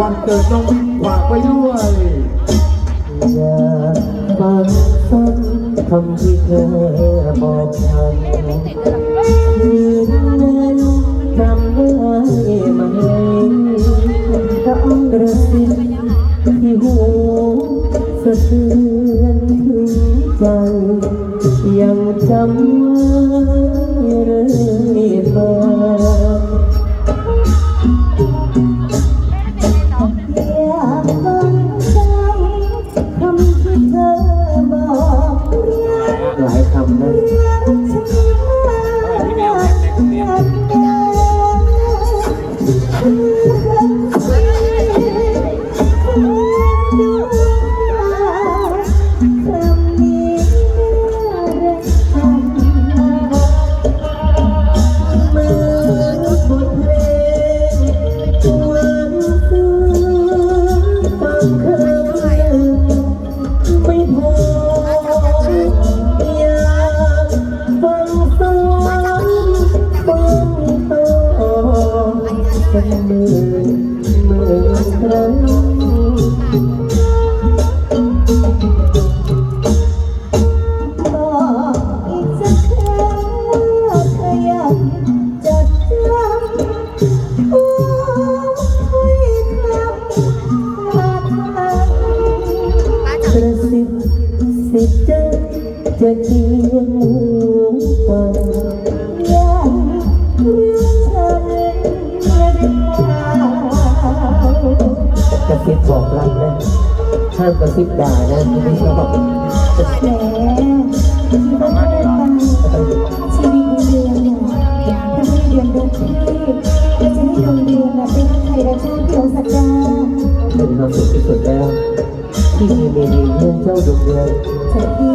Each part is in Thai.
วันเกิดน้องบิ๊กฝากไว้ด้วยอย่าฟังซ้ำคำที่เธอบอกฉันคืนนั้นจำได้ไหมต้องกระซิบที่หูสะเทือนถึงใจยังจำ ทำนะรักฉันมากอยากได้ มื่นหมื่นครั้งบอกอีกสักครั้งว่าเธอยังจดจำโอ้ยคำว่าทางกระซิบสิจะจะเคียงหูฟัง ระซิบบอกรักนะห้ามกระซิบด่านะไม่ชอบแหมที่บ้านเดินไปชีวิตของเดือนเนี่ยถ้าไม่เดือนเดินที่ก็จะให้ดวงเดือนน่ะเป็นใครราชาเดียวสักดาเป็นความสุขที่สุดแล้ว ที่มีเมนีเพื่อนเจ้าดวงเดือนเธอพี่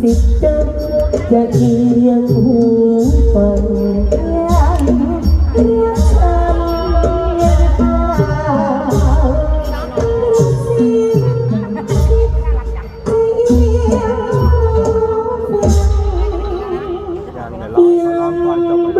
สิบจักจะเอียงหูฟังยังรักฉันยังเปล่าเสียงที่เอียงหูฟังอย